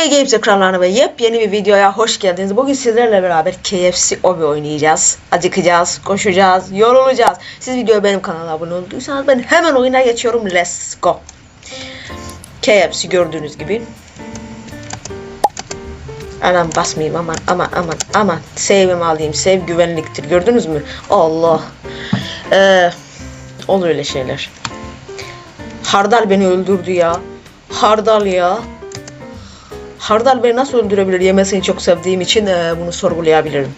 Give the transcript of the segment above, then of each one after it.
C Games ekranlarına ve yepyeni bir videoya hoş geldiniz. Bugün sizlerle beraber KFC Obi oynayacağız. Acıkacağız, koşacağız, yorulacağız. Siz videoya benim kanala abone olduysanız ben hemen oyuna geçiyorum. Let's go. KFC gördüğünüz gibi. Anam basmayayım aman aman aman aman. Save'imi alayım. Save güvenliktir. Gördünüz mü? Allah. Ee, olur öyle şeyler. Hardal beni öldürdü ya. Hardal ya. Hardal beni nasıl öldürebilir? Yemesini çok sevdiğim için e, bunu sorgulayabilirim.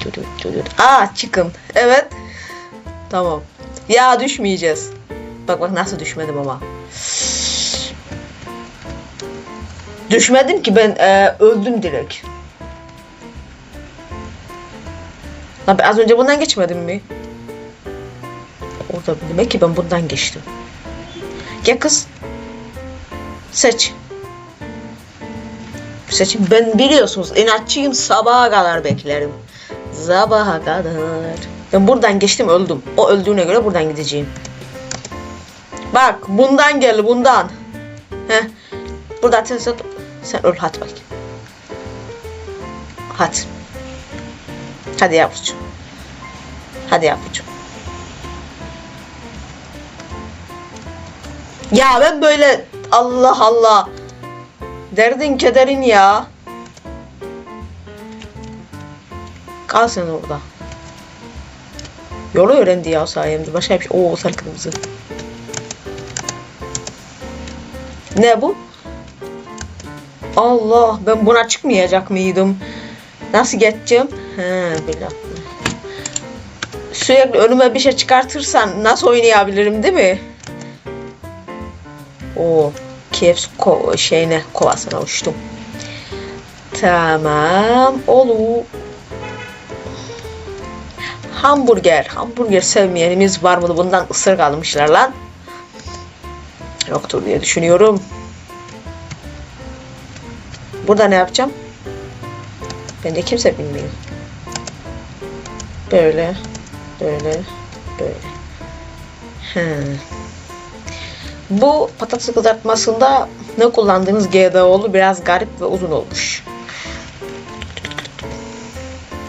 Tut. Aa çıkın. Evet. Tamam. Ya düşmeyeceğiz. Bak bak nasıl düşmedim ama. Düşmedim ki ben e, öldüm direkt. Lan az önce bundan geçmedim mi? Orada demek ki ben bundan geçtim. Gel kız. Seç. Seçim. Ben biliyorsunuz inatçıyım sabaha kadar beklerim. Sabaha kadar. Ben buradan geçtim öldüm. O öldüğüne göre buradan gideceğim. Bak bundan gel bundan. Heh. Burada sen, sen öl hadi bak. Hadi. Hadi yavrucuğum. Hadi yavrucuğum. Ya ben böyle Allah Allah. Derdin kederin ya. Kal sen orada. Yolu öğrendi ya sayemde. Başka bir şey. Oo sarı kırmızı. Ne bu? Allah ben buna çıkmayacak mıydım? Nasıl geçeceğim? He dakika. Sürekli önüme bir şey çıkartırsan nasıl oynayabilirim değil mi? O KFC ko şeyine kovasına uçtum. Tamam. Olu. Hamburger. Hamburger sevmeyenimiz var mı? Bundan ısırık almışlar lan. Yoktur diye düşünüyorum. Burada ne yapacağım? Ben de kimse bilmiyor. Böyle. Böyle. Böyle. He. Bu patates kızartmasında ne kullandığınız GDO'lu biraz garip ve uzun olmuş.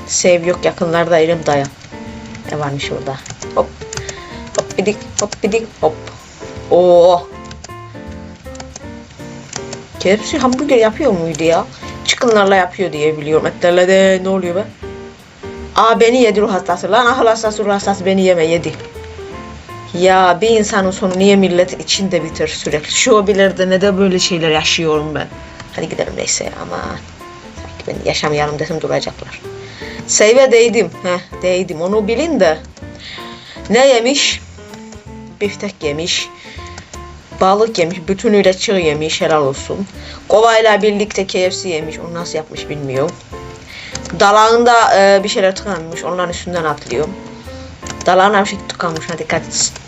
Sev yok yakınlarda elim dayan. Ne varmış orada? Hop. Hop bidik hop bidik hop. Oo. KFC hamburger yapıyor muydu ya? Çıkınlarla yapıyor diye biliyorum. Etlerle de ne oluyor be? Aa beni yedi ruh hastası. Lan hastası ruh hastası beni yeme yedi. Ya bir insanın sonu niye milletin içinde bitir sürekli? Şu hobilerde ne de böyle şeyler yaşıyorum ben. Hadi gidelim neyse ama sanki ben yaşamayalım dedim duracaklar. Seyve değdim. Heh, değdim. Onu bilin de. Ne yemiş? Biftek yemiş. Balık yemiş. Bütünüyle çığ yemiş. Helal olsun. Kovayla birlikte KFC yemiş. Onu nasıl yapmış bilmiyorum. Dalağında e, bir şeyler tıkanmış. Onların üstünden atlıyor. Dalağına bir şey tıkanmış. Dikkat etsin.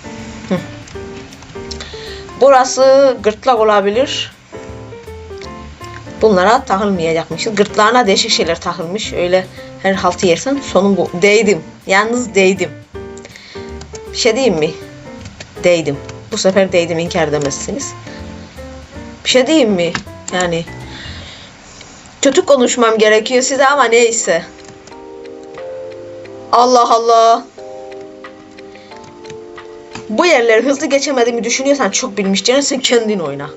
Burası gırtlak olabilir. Bunlara takılmayacakmışız. Gırtlağına değişik şeyler takılmış. Öyle her haltı yersen sonun bu. Değdim. Yalnız değdim. Bir şey diyeyim mi? Değdim. Bu sefer değdim inkar edemezsiniz. Bir şey diyeyim mi? Yani kötü konuşmam gerekiyor size ama neyse. Allah Allah. Bu yerleri hızlı geçemediğimi düşünüyorsan çok bilmiş. Canım sen kendin oyna.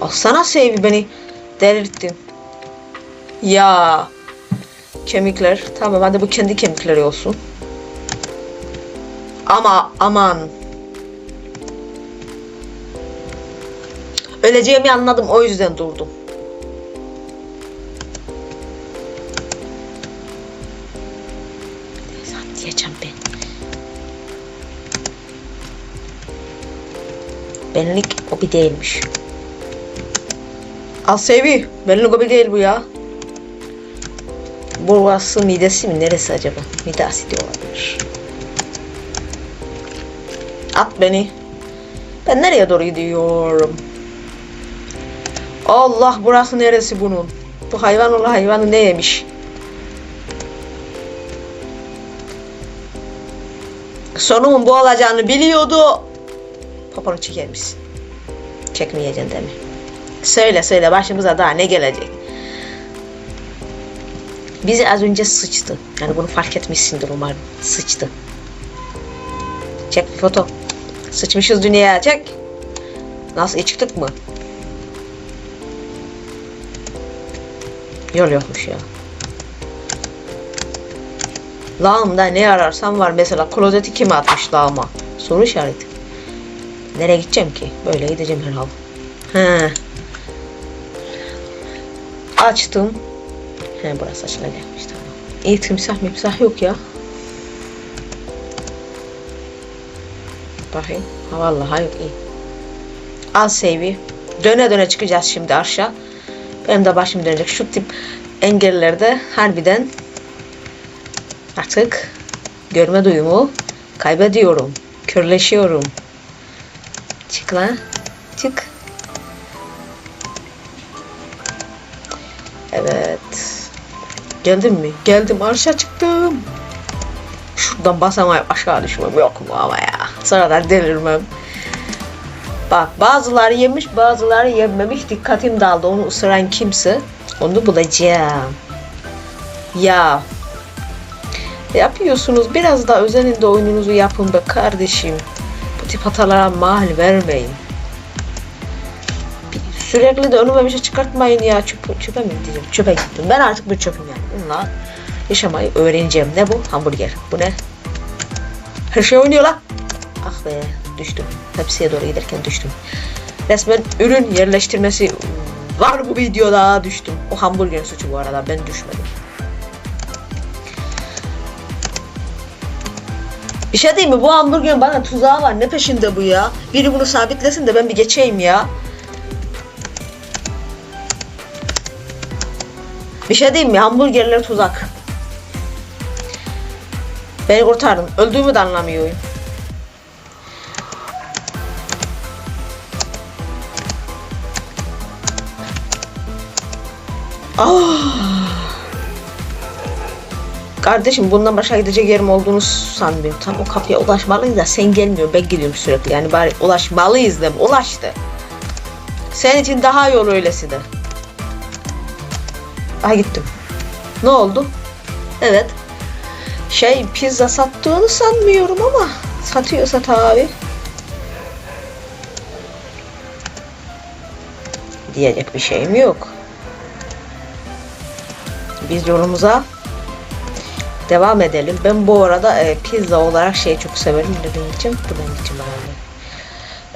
Alsana sevgi beni delirttin. Ya. Kemikler. Tamam hadi bu kendi kemikleri olsun. Ama aman. Öleceğimi anladım o yüzden durdum. Saat diyeceğim ben. Benlik o bir değilmiş. Al sevi. Benlik o bir değil bu ya. Burası midesi mi? Neresi acaba? Mide asidi olabilir. At beni. Ben nereye doğru gidiyorum? Allah burası neresi bunun? Bu hayvan ola hayvanı ne yemiş? Sonumun bu olacağını biliyordu. Poponu çeker misin? Çekmeyeceksin değil mi? Söyle söyle başımıza daha ne gelecek? Bizi az önce sıçtı. Yani bunu fark etmişsindir umarım. Sıçtı. Çek bir foto. Sıçmışız dünyaya çek. Nasıl iyi çıktık mı? Yol yokmuş ya. Lağımda ne ararsan var. Mesela klozeti kime atmış lağıma? Soru işareti. Nereye gideceğim ki? Böyle gideceğim herhalde. He. Açtım. He burası açılacakmış tamam. İyi timsah mimsah yok ya. Bakayım. Ha vallahi yok iyi. Al save'i. Döne döne çıkacağız şimdi aşağı. Benim de başım dönecek. Şu tip engellerde harbiden artık görme duyumu kaybediyorum. Körleşiyorum. Çık lan. Çık. Evet. Geldim mi? Geldim. Aşağı çıktım. Şuradan basamayıp aşağı düşmem yok mu ama ya. Sonradan delirmem. Bak bazıları yemiş bazıları yememiş. Dikkatim daldı. Onu ısıran kimse. Onu bulacağım. Ya. Yapıyorsunuz. Biraz da özeninde oyununuzu yapın be kardeşim. Bu tip hatalara mahal vermeyin. Sürekli de önüme bir şey çıkartmayın ya. Çöpe, çöpe mi diyeceğim? Çöpe gittim. Ben artık bir çöpüm yani. Bununla yaşamayı öğreneceğim. Ne bu? Hamburger. Bu ne? Her şey oynuyor lan. Ah be düştüm. Tepsiye doğru giderken düştüm. Resmen ürün yerleştirmesi var bu videoda düştüm. O hamburgerin suçu bu arada ben düşmedim. Bir şey diyeyim mi? Bu hamburgerin bana tuzağı var. Ne peşinde bu ya? Biri bunu sabitlesin de ben bir geçeyim ya. Bir şey diyeyim mi? Hamburgerler tuzak. Beni kurtardın. Öldüğümü de anlamıyorum. Ah. Kardeşim bundan başka gidecek yerim olduğunu sanmıyorum. Tam o kapıya ulaşmalıyız da sen gelmiyor. Ben gidiyorum sürekli. Yani bari ulaşmalıyız da ulaştı. Senin için daha olur öylesi de. Aha gittim. Ne oldu? Evet. Şey pizza sattığını sanmıyorum ama satıyorsa tabi. Diyecek bir şeyim yok. Biz yolumuza devam edelim. Ben bu arada e, pizza olarak şeyi çok severim. Nereden gideceğim? Buradan gideceğim herhalde.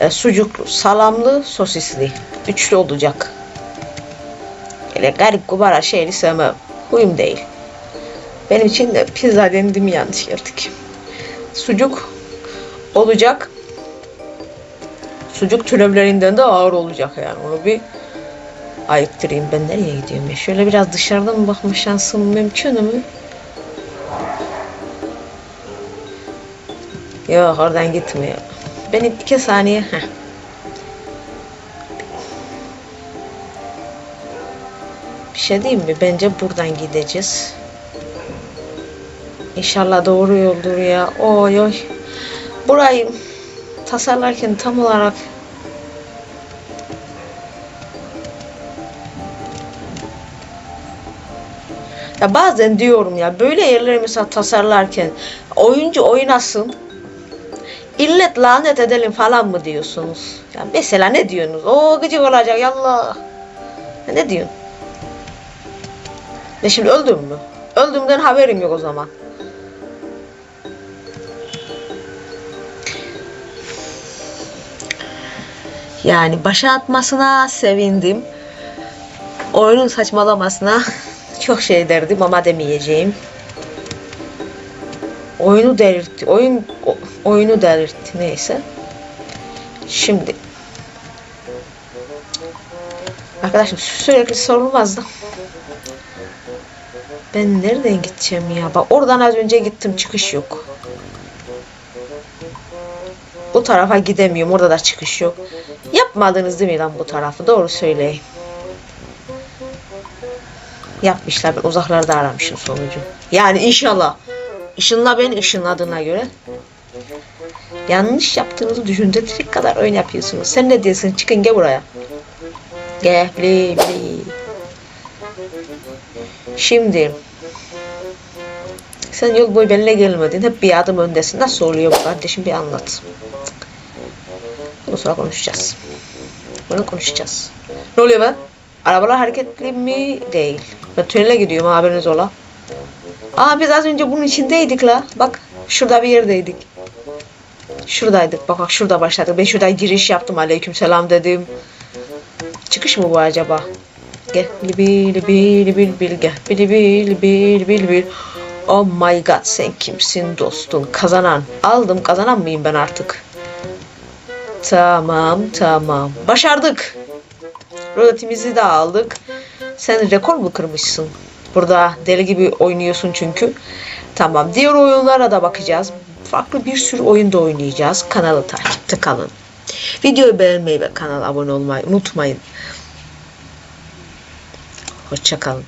E, sucuklu, salamlı, sosisli. Üçlü olacak. Öyle garip kubara şeyli sevmem. Huyum değil. Benim için de pizza dendi mi yanlış geldik. Sucuk olacak. Sucuk türevlerinden de ağır olacak yani. Onu bir ayıktırayım. Ben nereye gidiyorum ya? Şöyle biraz dışarıdan bakma şansım mümkün mü? Yok oradan gitmiyor. Benim iki saniye. Heh. Bir şey diyeyim mi? Bence buradan gideceğiz. İnşallah doğru yoldur ya. Oy oy. Burayı tasarlarken tam olarak Ya bazen diyorum ya böyle yerleri mesela tasarlarken oyuncu oynasın illet lanet edelim falan mı diyorsunuz? Ya mesela ne diyorsunuz? O gıcık olacak yallah. Ya ne diyorsun? Ne şimdi öldüm mü? Öldüğümden haberim yok o zaman. Yani başa atmasına sevindim. Oyunun saçmalamasına çok şey derdim ama demeyeceğim. Oyunu delirtti. Oyun oyunu delirtti neyse. Şimdi Arkadaşım sürekli sorulmaz da. Ben nereden gideceğim ya? Bak oradan az önce gittim çıkış yok. Bu tarafa gidemiyorum. Orada da çıkış yok. Yapmadınız değil mi lan bu tarafı? Doğru söyleyin. Yapmışlar. Ben uzaklarda aramışım sonucu. Yani inşallah. Işınla beni ışınladığına göre. Yanlış yaptığınızı düşündürecek kadar oyun yapıyorsunuz. Sen ne diyorsun? Çıkın gel buraya. Gel bli bli. Şimdi sen yol boyu benimle gelmedin. Hep bir adım öndesin. Nasıl oluyor bu kardeşim bir anlat. Bunu sonra konuşacağız. Bunu konuşacağız. Ne oluyor be? Arabalar hareketli mi? Değil. Ben tünele gidiyorum haberiniz ola. Aa biz az önce bunun içindeydik la. Bak şurada bir yerdeydik. Şuradaydık. Bak bak şurada başladık. Ben şurada giriş yaptım. Aleyküm selam dedim. Çıkış mı bu acaba? Gel. Bil bil bil bil gel. Bil bil bil bil. Oh my god sen kimsin dostum? Kazanan. Aldım kazanan mıyım ben artık? Tamam tamam. Başardık. Roletimizi de aldık. Sen rekor mu kırmışsın? Burada deli gibi oynuyorsun çünkü. Tamam. Diğer oyunlara da bakacağız. Farklı bir sürü oyunda oynayacağız. Kanalı takipte kalın. Videoyu beğenmeyi ve kanala abone olmayı unutmayın. Hoşçakalın.